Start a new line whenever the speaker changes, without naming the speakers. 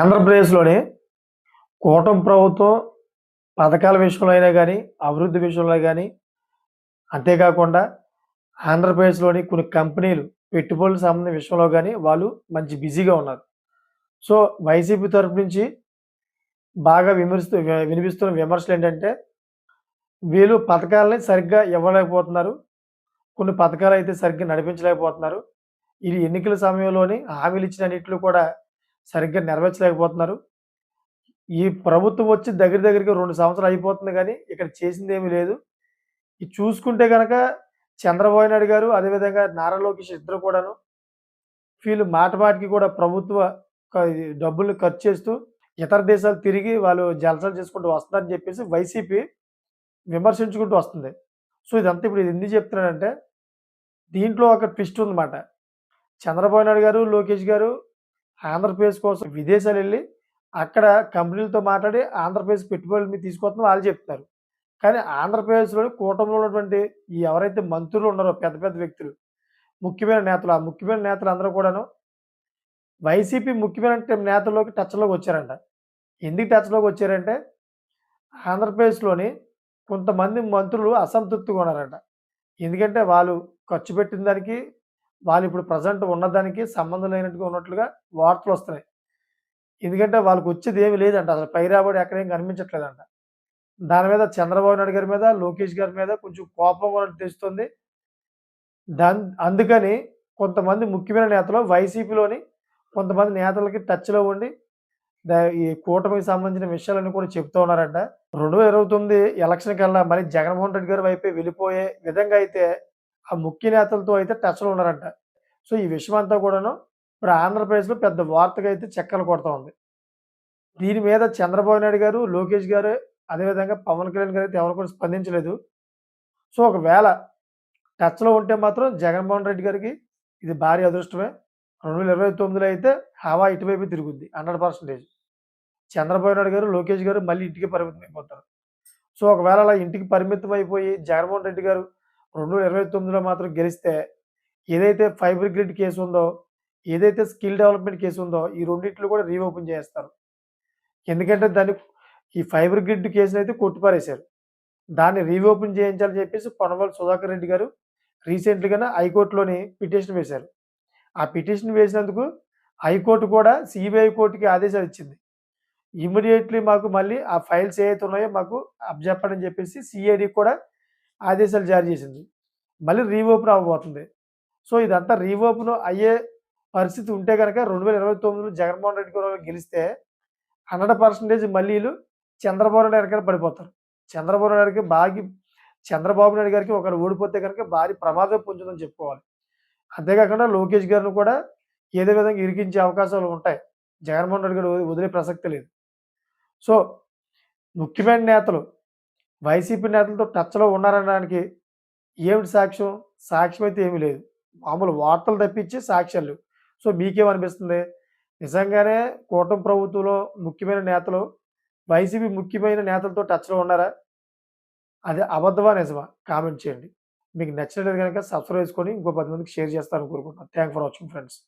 ఆంధ్రప్రదేశ్‌లోని కూటమి ప్రభుత్వం పథకాల విషయంలో అయినా కానీ అభివృద్ధి విషయంలో కానీ అంతేకాకుండా ఆంధ్రప్రదేశ్‌లోని కొన్ని కంపెనీలు పెట్టుబడులకు సంబంధించిన విషయంలో కానీ వాళ్ళు మంచి బిజీగా ఉన్నారు. సో, వైసీపీ తరపు నుంచి బాగా విమర్శిస్తూ వి వినిపిస్తున్న విమర్శలేంటంటే, వీళ్ళు పథకాలని సరిగ్గా ఇవ్వలేకపోతున్నారు. కొన్ని పథకాలు అయితే సరిగ్గా నడిపించలేకపోతున్నారు. ఇది ఎన్నికల సమయంలోని హామీలు ఇచ్చినన్నిట్లో కూడా సరిగ్గా నెరవేర్చలేకపోతున్నారు. ఈ ప్రభుత్వం వచ్చి దగ్గర దగ్గరికి రెండు సంవత్సరాలు అయిపోతుంది కానీ ఇక్కడ చేసింది ఏమీ లేదు. ఇది చూసుకుంటే కనుక చంద్రబాబు నాయుడు గారు, అదేవిధంగా నారా లోకేష్ ఇద్దరు కూడాను వీళ్ళు మాట మాటికి కూడా ప్రభుత్వ డబ్బులు డబ్బుల్ని ఖర్చు చేస్తూ, ఇతర దేశాలు తిరిగి వాళ్ళు జలసాలు చేసుకుంటూ వస్తున్నారని చెప్పేసి వైసీపీ విమర్శించుకుంటూ వస్తుంది. సో, ఇదంతా ఇప్పుడు ఇది ఎందుకు చెప్తున్నానంటే, దీంట్లో ఒక ట్విస్ట్ ఉందన్నమాట. చంద్రబాబు నాయుడు గారు, లోకేష్ గారు ఆంధ్రప్రదేశ్ కోసం విదేశాలు వెళ్ళి అక్కడ కంపెనీలతో మాట్లాడి ఆంధ్రప్రదేశ్ పెట్టుబడులు మీరు తీసుకొస్తున్న వాళ్ళు చెప్తారు కానీ ఆంధ్రప్రదేశ్‌లోని కూటమిలో ఉన్నటువంటి ఈ ఎవరైతే మంత్రులు ఉన్నారో పెద్ద పెద్ద వ్యక్తులు, ముఖ్యమైన నేతలు, ఆ ముఖ్యమైన నేతలు అందరూ కూడాను వైసీపీ ముఖ్యమైన నేతల్లోకి టచ్‌లోకి వచ్చారంట. ఎందుకు టచ్‌లోకి వచ్చారంటే, ఆంధ్రప్రదేశ్‌లోని కొంతమంది మంత్రులు అసంతృప్తిగా ఉన్నారంట. ఎందుకంటే వాళ్ళు ఖర్చు పెట్టిన దానికి, వాళ్ళు ఇప్పుడు ప్రజెంట్ ఉన్నదానికి సంబంధం లేనట్టుగా ఉన్నట్లుగా వార్తలు వస్తున్నాయి ఎందుకంటే వాళ్ళకొచ్చేది ఏమి లేదంట. అసలు పై రాబడి ఎక్కడేం కనిపించట్లేదంట. దాని మీద చంద్రబాబు నాయుడు గారి మీద, లోకేష్ గారి మీద కొంచెం కోపం కూడా తెస్తుంది. దాన్ అందుకని కొంతమంది ముఖ్యమైన నేతలు వైసీపీలోని కొంతమంది నేతలకి టచ్‌లో ఉండి, ఈ కూటమికి సంబంధించిన విషయాలన్నీ కూడా చెప్తూ ఉన్నారంట. 2029 ఎలక్షన్ కల్లా మరి జగన్మోహన్ రెడ్డి గారి వైపే వెళ్ళిపోయే విధంగా అయితే, ఆ ముఖ్య నేతలతో అయితే టచ్‌లో ఉన్నారంట. సో, ఈ విషయం అంతా కూడాను ఇప్పుడు ఆంధ్రప్రదేశ్‌లో పెద్ద వార్తగా అయితే చెక్కలు కొడతా ఉంది. దీని మీద చంద్రబాబు నాయుడు గారు, లోకేష్ గారు, అదేవిధంగా పవన్ కళ్యాణ్ గారైతే ఎవరు కూడా స్పందించలేదు. సో, ఒకవేళ టచ్‌లో ఉంటే మాత్రం జగన్మోహన్ రెడ్డి గారికి ఇది భారీ అదృష్టమే. 2029లో అయితే హవా ఇటువైపు తిరుగుద్ది 100%. చంద్రబాబు నాయుడు గారు, లోకేష్ గారు మళ్ళీ ఇంటికే పరిమితం అయిపోతారు. సో, ఒకవేళ అలా ఇంటికి పరిమితం అయిపోయి జగన్మోహన్ రెడ్డి గారు 2029లో మాత్రం గెలిస్తే, ఏదైతే ఫైబర్ గ్రిడ్ కేసు ఉందో, ఏదైతే స్కిల్ డెవలప్‌మెంట్ కేసు ఉందో, ఈ రెండింటిలో కూడా రీఓపెన్ చేస్తారు ఎందుకంటే దాన్ని ఈ ఫైబర్ గ్రిడ్ అయితే కొట్టిపారేశారు. దాన్ని రీఓపెన్ చేయించాలని చెప్పేసి పొన్నవాళ్ళు సుధాకర్ రెడ్డి గారు రీసెంట్‌గానే హైకోర్టులోని పిటిషన్ వేశారు. ఆ పిటిషన్ వేసినందుకు హైకోర్టు కూడా సీబీఐ కోర్టుకి ఆదేశాలు ఇచ్చింది. ఇమ్మీడియేట్‌లీ మాకు మళ్ళీ ఆ ఫైల్స్ ఏవైతే ఉన్నాయో మాకు అప్పజెప్పండి అని చెప్పేసి సిఐడి కూడా ఆదేశాలు జారీ చేసింది. మళ్ళీ రీఓపెన్ అవ్వబోతుంది. సో, ఇదంతా రీఓపెన్ అయ్యే పరిస్థితి ఉంటే కనుక రెండు వేల ఇరవై తొమ్మిదిలో జగన్మోహన్ రెడ్డి గారు గెలిస్తే 100% మళ్ళీ చంద్రబాబు నాయుడు గారికి పడిపోతారు. చంద్రబాబు నాయుడుకి బాగి చంద్రబాబు నాయుడు గారికి ఒకరు ఓడిపోతే కనుక భారీ ప్రమాదం పొందుతుందని చెప్పుకోవాలి. అంతేకాకుండా లోకేష్ గారిని కూడా ఏదో విధంగా ఇరికించే అవకాశాలు ఉంటాయి. జగన్మోహన్ రెడ్డి గారు వదిలే ప్రసక్తి లేదు. సో, ముఖ్యమైన నేతలు వైసీపీ నేతలతో టచ్‌లో ఉన్నారనడానికి ఏమిటి సాక్ష్యం? సాక్ష్యం అయితే ఏమీ లేదు. మామూలు వార్తలు తప్పించి సాక్ష్యాలు సో, మీకేమనిపిస్తుంది? నిజంగానే కూటమి ప్రభుత్వంలో ముఖ్యమైన నేతలు వైసీపీ ముఖ్యమైన నేతలతో టచ్‌లో ఉన్నారా? అది అబద్ధమా? నిజమా? కామెంట్ చేయండి. మీకు నచ్చినట్లయితే గనక సబ్స్క్రైబ్ చేసుకొని ఇంకో పది మందికి షేర్ చేస్తారని కోరుకుంటున్నాను. Thank for watching friends.